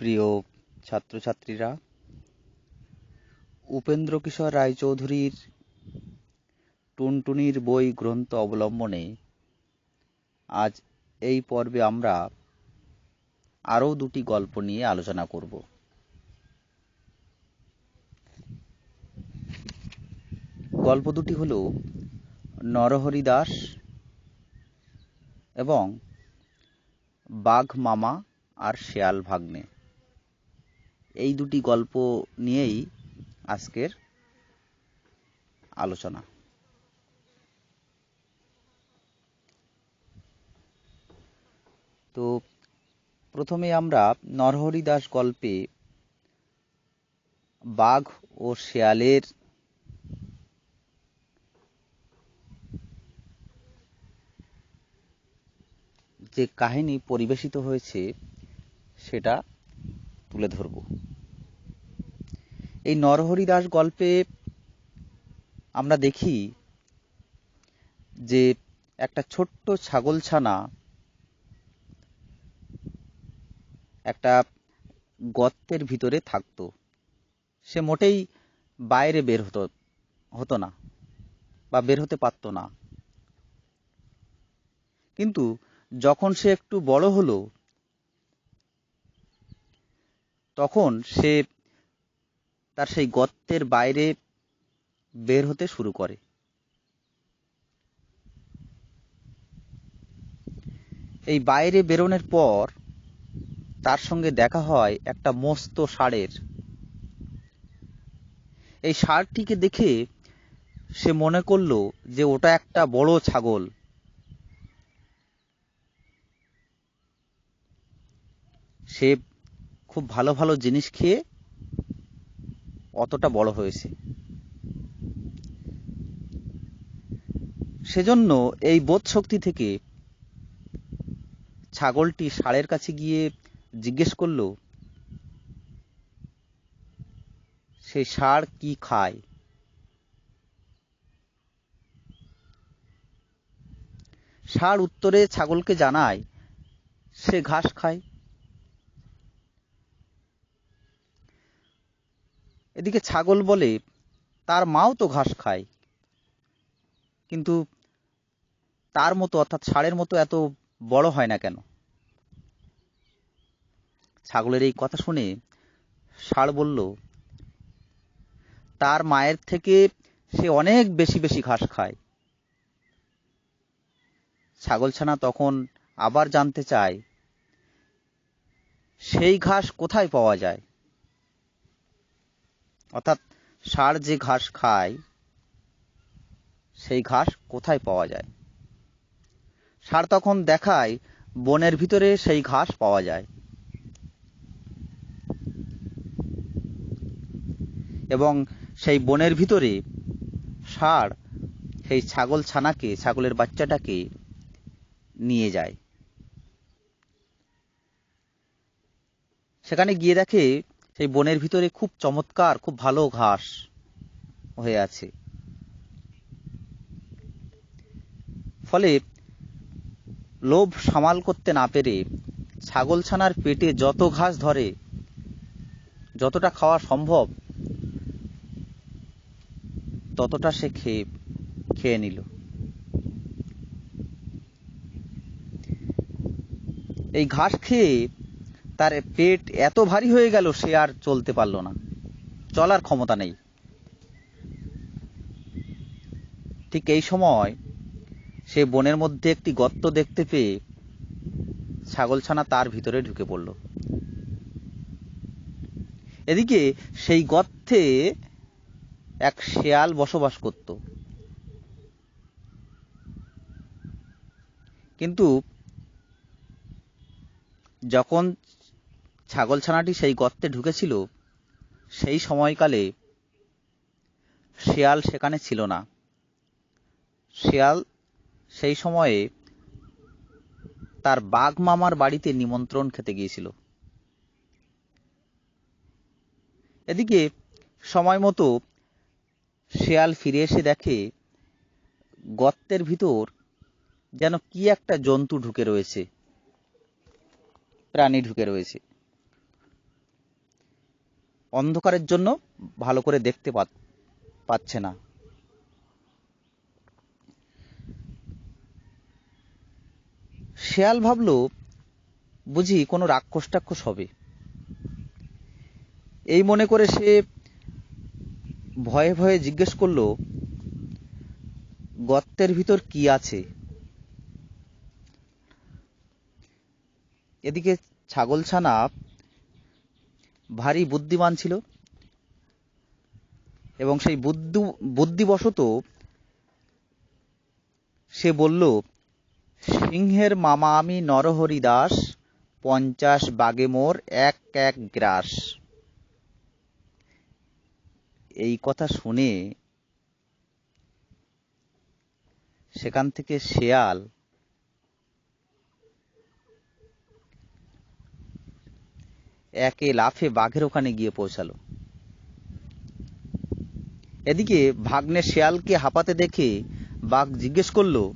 প্রিয় ছাত্রছাত্রীরা, উপেন্দ্র কিশোর রায়চৌধুরীর টুনটুনির বই গ্রন্থ অবলম্বনে আজ এই পর্বে আমরা আরও দুটি গল্প নিয়ে আলোচনা করব। গল্প দুটি হল নরহরি দাস এবং বাঘ মামা আর শেয়াল ভাগ্নে। এই দুটি গল্প নিয়েই আজকের আলোচনা। তো প্রথমে আমরা নরহরি দাস গল্পে বাঘ ও শেয়ালের যে কাহিনী পরিবেশিত হয়েছে, সেটা তুলে ধরব। এই নরহরি দাস গল্পে আমরা দেখি যে একটা ছোট্ট ছাগলছানা একটা গর্তের ভিতরে থাকতো। সে মোটেই বাইরে বের হতো হতো না বা বের হতে পারতো না। কিন্তু যখন সে একটু বড় হলো তখন সে তার সেই গর্তের বাইরে বের হতে শুরু করে। এই বাইরে বেরোনোর পর তার সঙ্গে দেখা হয় একটা মস্ত ষাঁড়ের। এই ষাঁড়টিকে দেখে সে মনে করল যে ওটা একটা বড় ছাগল। সে খুব ভালো ভালো জিনিস খেয়ে অতটা বড় হয়েছে। সেজন্য এই বোধ শক্তি থেকে ছাগলটি ষাঁড়ের কাছে গিয়ে জিজ্ঞেস করল সেই ষাঁড় কি খায়? ষাঁড় উত্তরে ছাগলকে জানায়, সে ঘাস খায়। এদিকে ছাগল বলে, তার মাও তো ঘাস খায়। কিন্তু তার মতো, অর্থাৎ ষাঁড়ের মতো এত বড় হয় না কেন? ছাগলের এই কথা শুনে ষাঁড় বলল, তার মায়ের থেকে সে অনেক বেশি বেশি ঘাস খায়। ছাগলছানা তখন আবার জানতে চায়, সেই ঘাস কোথায় পাওয়া যায়? অর্থাৎ ষাঁড় যে ঘাস খায়, সেই ঘাস কোথায় পাওয়া যায়? ষাঁড় তখন দেখায় বনের ভিতরে সেই ঘাস পাওয়া যায়। এবং সেই বনের ভিতরে ষাঁড় সেই ছাগল ছানাকে, ছাগলের বাচ্চাটাকে নিয়ে যায়। সেখানে গিয়ে দেখে সেই বনের ভিতরে খুব চমৎকার, খুব ভালো ঘাস হয়ে আছে। ফলে লোভ সামাল করতে না পেরে ছাগলছানার পেটে যত ঘাস ধরে, যতটা খাওয়া সম্ভব, ততটা সে খেয়ে খেয়ে নিল। এই ঘাস খেয়ে তার পেট এত ভারী হয়ে গেল, সে আর চলতে পারল না। চলার ক্ষমতা নেই। ঠিক এই সময় সে বনের মধ্যে একটি গর্ত দেখতে পেয়ে ছাগলছানা তার ভিতরে ঢুকে পড়ল। এদিকে সেই গর্তে এক শেয়াল বসবাস করত। কিন্তু যখন ছাগলছানাটি সেই গর্তে ঢুকেছিল, সেই সময়কালে শেয়াল সেখানে ছিল না। শেয়াল সেই সময়ে তার বাঘ মামার বাড়িতে নিমন্ত্রণ খেতে গিয়েছিল। এদিকে সময় মতো শেয়াল ফিরে এসে দেখে গর্তের ভিতর যেন কি একটা জন্তু ঢুকে রয়েছে, প্রাণী ঢুকে রয়েছে। অন্ধকারের জন্য ভালো করে দেখতে পাচ্ছে না। শেয়াল ভাবলো, বুঝি কোনো রাক্ষস টাক্ষস হবে। এই মনে করে সে ভয়ে ভয়ে জিজ্ঞেস করল, গর্তের ভিতর কি আছে? এদিকে ছাগলছানা ভারী বুদ্ধিমান ছিল। এবং সেই বুদ্ধি, বুদ্ধিবশত সে বলল, সিংহের মামা আমি নরহরি দাস, পঞ্চাশ বাগে মোর এক এক গ্রাস। এই কথা শুনে সেখান থেকে শেয়াল একে লাফে বাঘের ওখানে গিয়ে পৌঁছালো। এদিকে ভাগ্নে শেয়ালকে হাঁপাতে দেখে বাঘ জিজ্ঞেস করল,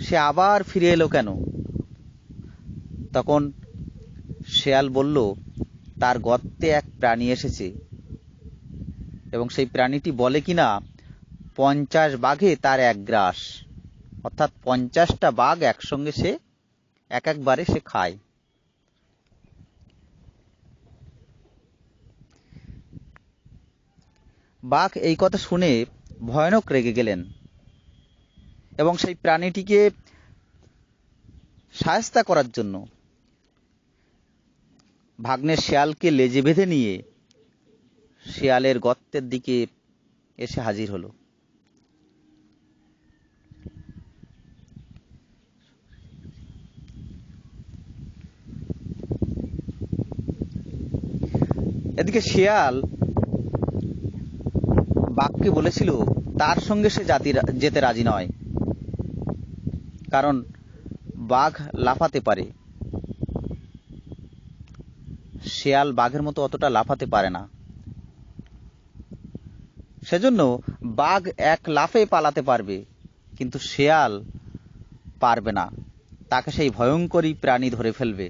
সে আবার ফিরে এলো কেন? তখন শেয়াল বলল, তার গর্তে এক প্রাণী এসেছে। এবং সেই প্রাণীটি বলে কিনা, পঞ্চাশ বাঘে তার এক গ্রাস। অর্থাৎ পঞ্চাশটা বাঘ একসঙ্গে সে, এক একবারে সে খায়। বাঘ এই কথা শুনে ভয়ানক রেগে গেলেন এবং সেই প্রাণীটিকে সায়স্তা করার জন্য ভাগ্নের শেয়ালকে লেজে বেঁধে নিয়ে শেয়ালের গর্তের দিকে এসে হাজির হলো। এদিকে শেয়াল বাঘকে বলেছিল, তার সঙ্গে সে জাতি যেতে রাজি নয়। কারণ, বাঘ লাফাতে পারে। শেয়াল বাঘের মতো অতটা লাফাতে পারে না। সেজন্য, বাঘ এক লাফে পালাতে পারবে, কিন্তু শেয়াল পারবে না। তাকে সেই ভয়ঙ্করী প্রাণী ধরে ফেলবে,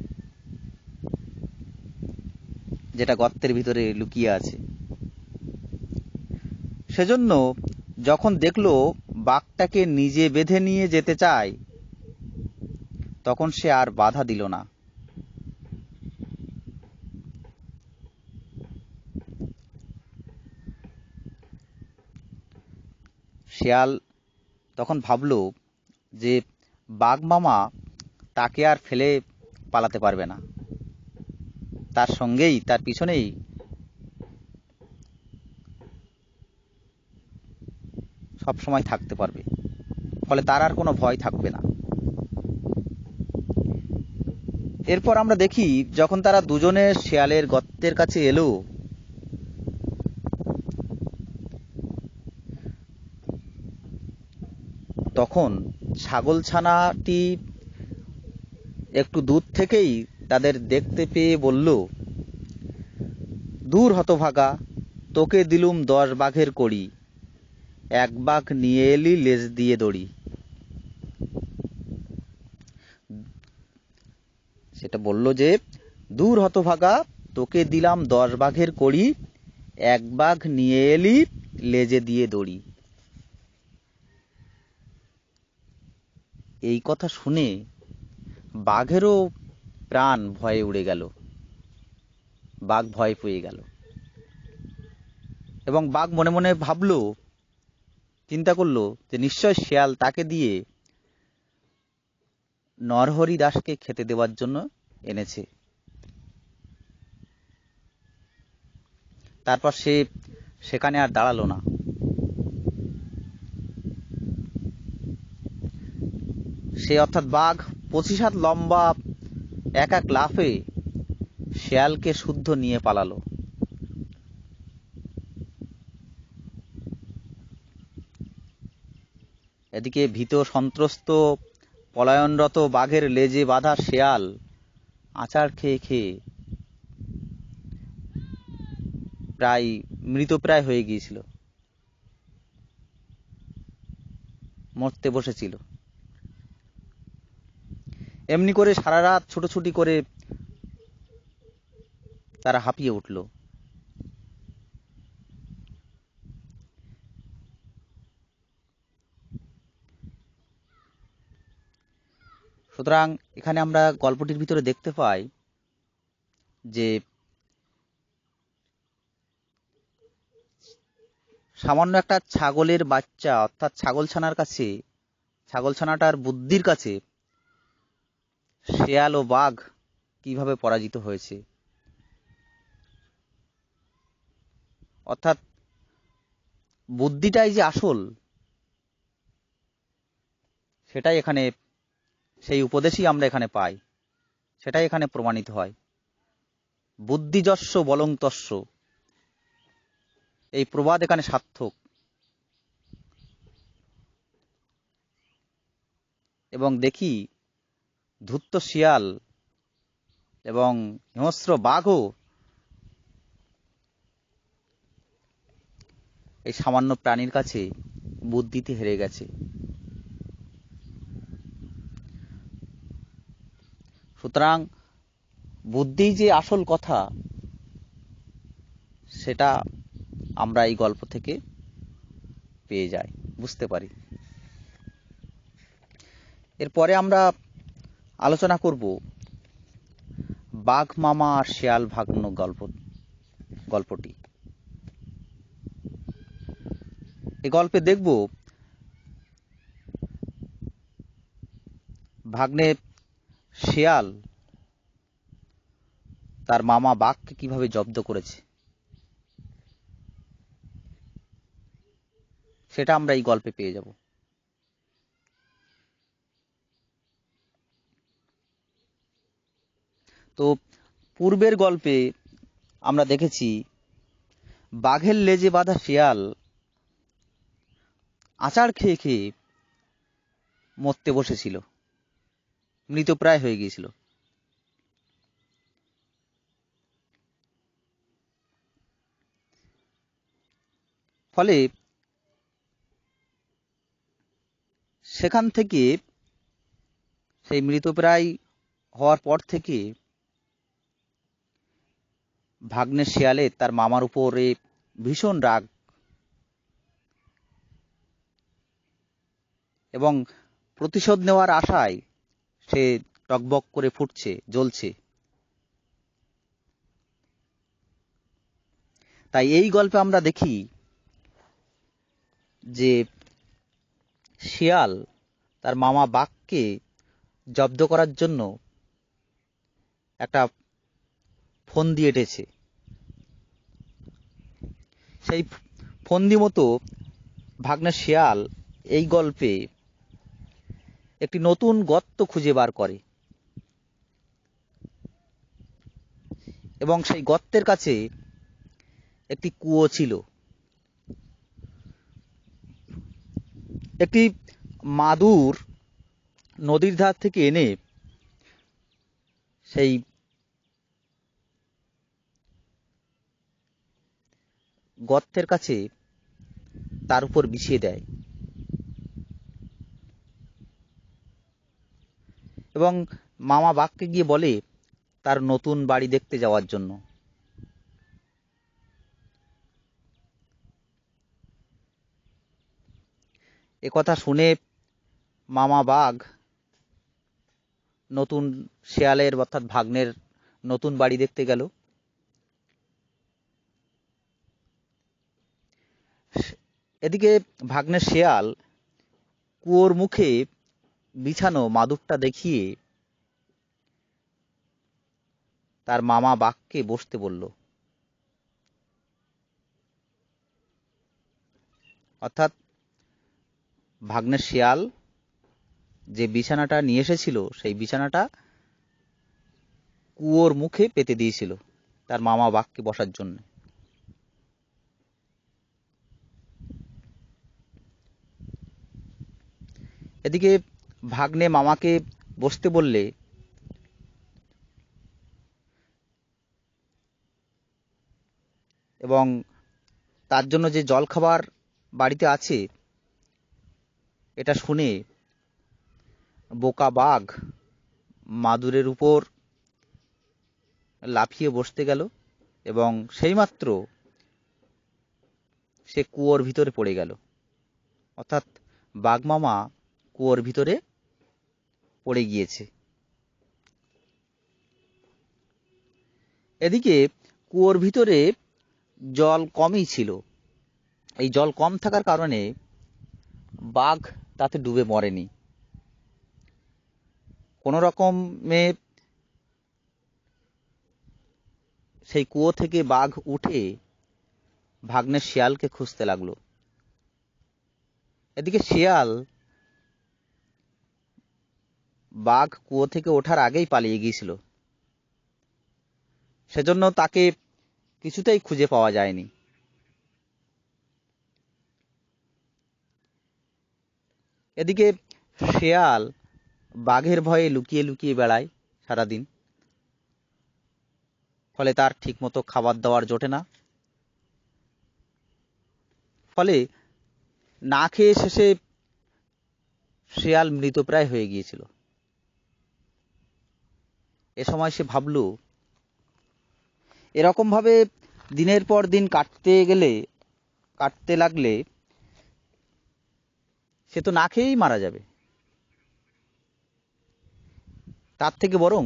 যেটা গর্তের ভিতরে লুকিয়ে আছে। সেজন্য যখন দেখল বাঘটাকে নিজে বেঁধে নিয়ে যেতে চায়, তখন সে আর বাধা দিল না। শেয়াল তখন ভাবলো যে বাঘ মামা তাকে আর ফেলে পালাতে পারবে না। তার সঙ্গেই তার পিছনেই সব সময় থাকতে পারবে। ফলে তার আর কোনো ভয় থাকবে না। এরপর আমরা দেখি, যখন তারা দুজনে শেয়ালের গর্তের কাছে এলো, তখন ছাগলছানাটি একটু দূর থেকেই তাদের দেখতে পেয়ে বলল, দূর হতভাগা, তোকে দিলুম দশ বাঘের কড়ি। এক বাঘ নিয়ে এলি, লেজ দিয়ে দড়ি। সেটা বলল যে, দূর হতভাগা, তোকে দিলাম দশ বাঘের কড়ি। এক বাঘ নিয়ে এলি, লেজে দিয়ে দড়ি। এই কথা শুনে বাঘেরও প্রাণ ভয়ে উড়ে গেল। বাঘ ভয় পেয়ে গেল। এবং বাঘ মনে মনে ভাবলো চিন্তা করল যে নিশ্চয় শেয়াল তাকে দিয়ে নরহরি দাসকে খেতে দেওয়ার জন্য এনেছে। তারপর সে সেখানে আর দাঁড়াল না। সে অর্থাৎ বাঘ পঁচিশ হাত লম্বা, এক এক লাফে শেয়ালকে শুদ্ধ নিয়ে পালালো। এদিকে ভীত সন্ত্রস্ত, পলায়নরত বাঘের লেজে বাঁধা শেয়াল, আচার খেয়ে খেয়ে প্রায় মৃতপ্রায় হয়ে গিয়েছিল। মরতে বসেছিল। এমনি করে সারা রাত ছুটোছুটি করে তারা হাঁপিয়ে উঠল। সুতরাং এখানে আমরা গল্পটির ভিতরে দেখতে পাই যে সামান্য একটা ছাগলের বাচ্চা, অর্থাৎ ছাগলছানার কাছে, ছাগলছানাটার বুদ্ধির কাছে শেয়াল ও বাঘ কীভাবে পরাজিত হয়েছে? অর্থাৎ বুদ্ধিটাই যে আসল, সেটাই এখানে সেই উপদেশই আমরা এখানে পাই। সেটাই এখানে প্রমাণিত হয়। বুদ্ধিযস্য বলং তস্য এই প্রবাদ এখানে সার্থক। এবং দেখি ধূর্ত শিয়াল এবং হিংস্র বাঘও এই সামান্য প্রাণীর কাছে বুদ্ধিতে হেরে গেছে। সুতরাং বুদ্ধি যে আসল কথা, সেটা আমরা এই গল্প থেকে পেয়ে যাই, বুঝতে পারি। এরপরে আমরা আলোচনা করব বাঘ মামা আর শেয়াল ভাগ্ন গল্প, গল্পটি। এই গল্পে দেখব ভাগ্নে শেয়াল তার মামা বাঘকে কীভাবে জব্দ করেছে? সেটা আমরা এই গল্পে পেয়ে যাব। তো পূর্বের গল্পে আমরা দেখেছি, বাঘের লেজে বাঁধা শিয়াল আচার খেয়ে খেয়ে মরতে বসেছিল। মৃতপ্রায় হয়ে গিয়েছিল। ফলে সেখান থেকে সেই মৃতপ্রায় হওয়ার পর থেকে ভাগ্নে শেয়ালে তার মামার উপরে ভীষণ রাগ এবং প্রতিশোধ নেওয়ার আশায় সে টকবক করে ফুটছে, জ্বলছে। তাই এই গল্পে আমরা দেখি যে শিয়াল তার মামা বাঘকে জব্দ করার জন্য একটা ফোন দিয়ে এঁটেছে। সেই ফন্দি মতো ভাগ্নে শিয়াল এই গল্পে একটি নতুন গর্ত খুঁজে বার করে। এবং সেই গর্তের কাছে একটি কুয়ো ছিল। একটি মাদুর নদীর ধার থেকে এনে সেই গর্তের কাছে তার উপর বিছিয়ে দেয়। এবং মামা বাঘকে গিয়ে বলে তার নতুন বাড়ি দেখতে যাওয়ার জন্য। একথা শুনে মামা বাঘ নতুন শেয়ালের অর্থাৎ ভাগ্নের নতুন বাড়ি দেখতে গেল। এদিকে ভাগ্নের শেয়াল কুয়োর মুখে বিছানো মাদুরটা দেখিয়ে তার মামা বাঘকে বসতে বলল, অর্থাৎ ভাগ্নের শিয়াল যে বিছানাটা নিয়ে এসেছিল, সেই বিছানাটা কুয়োর মুখে পেতে দিয়েছিল তার মামা বাঘকে বসার জন্য। এদিকে ভাগ্নে মামাকে বসতে বললে, এবং তার জন্য যে জলখাবার বাড়িতে আছে, এটা শুনে বোকা বাঘ মাদুরের উপর লাফিয়ে বসতে গেল, এবং সেইমাত্র সে কুয়োর ভিতরে পড়ে গেল। অর্থাৎ বাঘমামা কুয়োর ভিতরে পড়ে গিয়েছে। এদিকে কুয়োর ভিতরে জল কমই ছিল। এই জল কম থাকার কারণে বাঘ তাতে ডুবে মরেনি। কোনো রকমে সেই কুয়ো থেকে বাঘ উঠে ভাগ্নের শিয়ালকে খুঁজতে লাগল। এদিকে শিয়াল বাঘ কুয়ো থেকে ওঠার আগেই পালিয়ে গিয়েছিল। সেজন্য তাকে কিছুতেই খুঁজে পাওয়া যায়নি। এদিকে শেয়াল বাঘের ভয়ে লুকিয়ে লুকিয়ে বেড়ায় সারাদিন। ফলে তার ঠিকমতো খাবার দাবার জোটে না। ফলে না খেয়ে শেষে শেয়াল মৃতপ্রায় হয়ে গিয়েছিল। এ সময় সে ভাবল, এরকম ভাবে দিনের পর দিন কাটতে গেলে, কাটতে লাগলে সে তো না খেয়েই মারা যাবে। তার থেকে বরং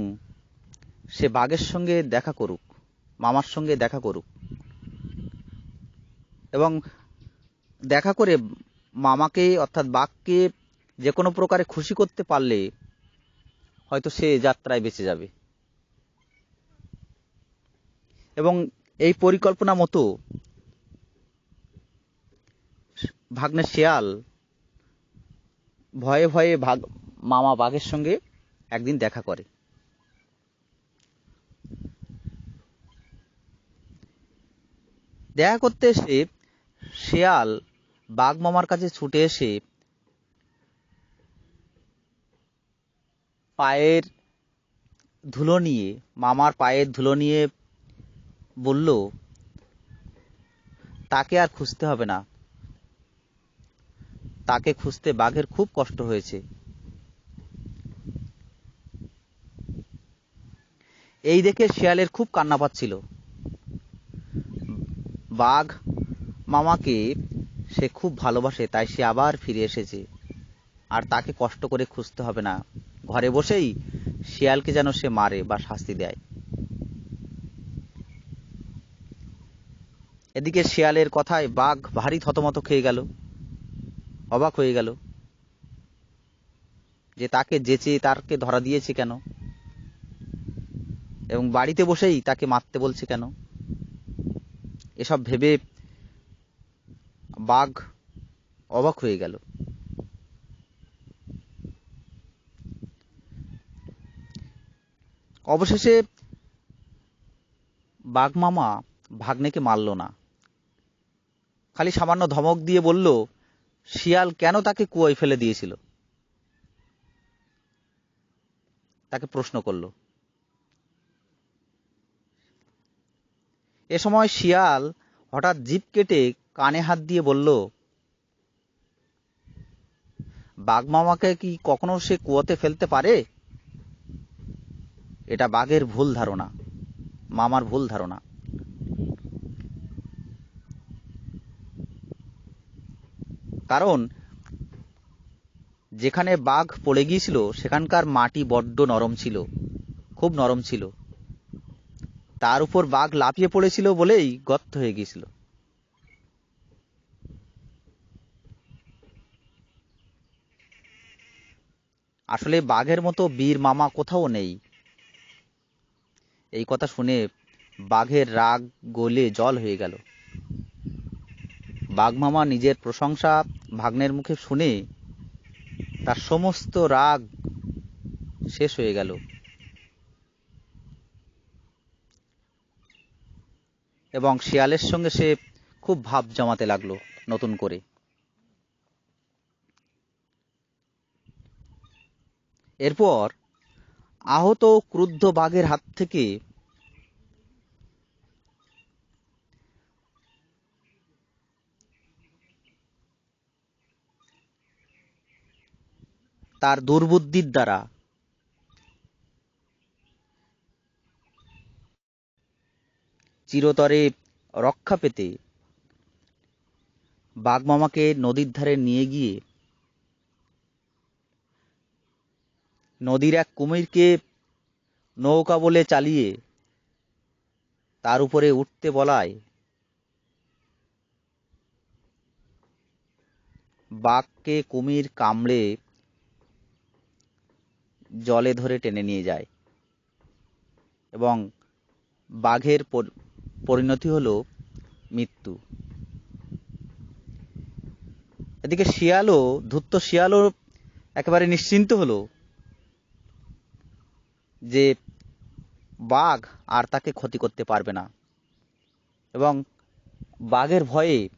সে বাঘের সঙ্গে দেখা করুক, মামার সঙ্গে দেখা করুক এবং দেখা করে মামাকে, অর্থাৎ বাঘকে যে কোনো প্রকারে খুশি করতে পারলে হয়তো সে যাত্রায় বেঁচে যাবে। এবং এই পরিকল্পনা মতো ভাগ্নে শেয়াল ভয়ে ভয়ে ভাগ, মামা বাঘের সঙ্গে একদিন দেখা করে। দেখা করতে এসে শেয়াল বাঘ মামার কাছে ছুটে এসে পায়ের ধুলো নিয়ে, মামার পায়ের ধুলো নিয়ে বলল, তাকে আর খুঁজতে হবে না। তাকে খুঁজতে বাঘের খুব কষ্ট হয়েছে। এই দেখে শিয়ালের খুব কান্না পাচ্ছিল। বাঘ মামাকে সে খুব ভালোবাসে, তাই সে আবার ফিরে এসেছে। আর তাকে কষ্ট করে খুঁজতে হবে না। ঘরে বসেই শিয়ালকে যেন সে মারে বা শাস্তি দেয়। এদিকে শিয়ালের কথায় বাঘ ভারী থতমত খেয়ে গেল, অবাক হয়ে গেল যে তাকে যেচে তারকে ধরা দিয়েছে কেন এবং বাড়িতে বসেই তাকে মারতে বলছে কেন। এসব ভেবে বাঘ অবাক হয়ে গেল। অবশেষে বাঘ মামা ভাগ্নেকে মারল না। খালি সামান্য ধমক দিয়ে বলল, শিয়াল কেন তাকে কুয়োয় ফেলে দিয়েছিল? তাকে প্রশ্ন করল। এ সময় শিয়াল হঠাৎ জিপ কেটে কানে হাত দিয়ে বলল, বাঘ মামাকে কি কখনো সে কুয়োতে ফেলতে পারে? এটা বাঘের ভুল ধারণা, মামার ভুল ধারণা। কারণ যেখানে বাঘ পড়ে গিয়েছিল, সেখানকার মাটি বড্ড নরম ছিল, খুব নরম ছিল। তার উপর বাঘ লাফিয়ে পড়েছিল বলেই গর্ত হয়ে গিয়েছিল। আসলে বাঘের মতো বীর মামা কোথাও নেই। এই কথা শুনে বাঘের রাগ গলে জল হয়ে গেল। বাঘ মামা নিজের প্রশংসা ভাগ্নের মুখে শুনে তার সমস্ত রাগ শেষ হয়ে গেল। এবং শিয়ালের সঙ্গে সে খুব ভাব জমাতে লাগল নতুন করে। এরপর আহত ক্রুদ্ধ বাঘের হাত থেকে তার দুর্বুদ্ধির দ্বারা। চিরতরে রক্ষা পেতে বাঘমামাকে নদীর ধারে নিয়ে গিয়ে নদীর এক কুমিরকে নৌকা বলে চালিয়ে তার উপরে উঠতে বলায়, বাঘকে কুমির কামড়ে জলে ধরে টেনে নিয়ে যায়। এবং বাঘের পর- পরিণতি হলো মৃত্যু। এদিকে শিয়ালও, ধূর্ত শিয়ালও একেবারে নিশ্চিন্ত হলো যে বাঘ আর তাকে ক্ষতি করতে পারবে না। এবং বাঘের ভয়ে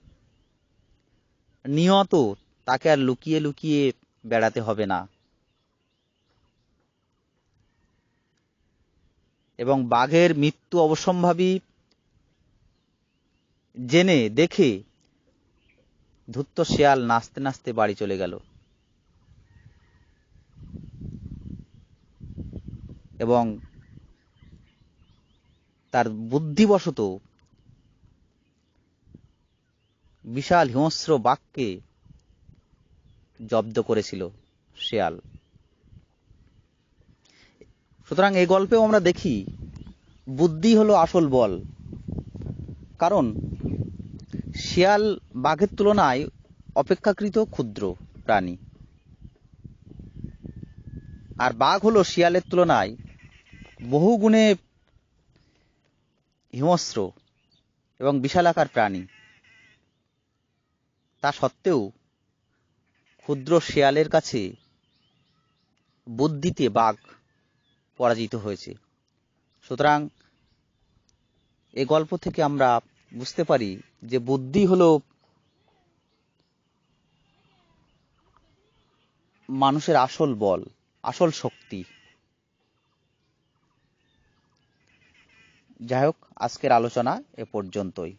নিয়ত তাকে আর লুকিয়ে লুকিয়ে বেড়াতে হবে না। এবং বাঘের মৃত্যু অবসম্ভাবী জেনে দেখে ধূর্ত শেয়াল নাচতে নাচতে বাড়ি চলে গেল। এবং তার বুদ্ধিবশত বিশাল হিংস্র বাঘকে জব্দ করেছিল শেয়াল। সুতরাং এই গল্পেও আমরা দেখি, বুদ্ধি হলো আসল বল। কারণ, শিয়াল বাঘের তুলনায় অপেক্ষাকৃত ক্ষুদ্র প্রাণী। আর বাঘ হলো শিয়ালের তুলনায় বহু গুণে হিংস্র এবং বিশালাকার প্রাণী। তা সত্ত্বেও, ক্ষুদ্র শিয়ালের কাছে বুদ্ধিতে বাঘ পরাজিত হয়েছে। সুতরাং এ গল্প থেকে আমরা বুঝতে পারি যে বুদ্ধি হলো মানুষের আসল বল, আসল শক্তি। যাই হোক, আজকের আলোচনা এ পর্যন্তই।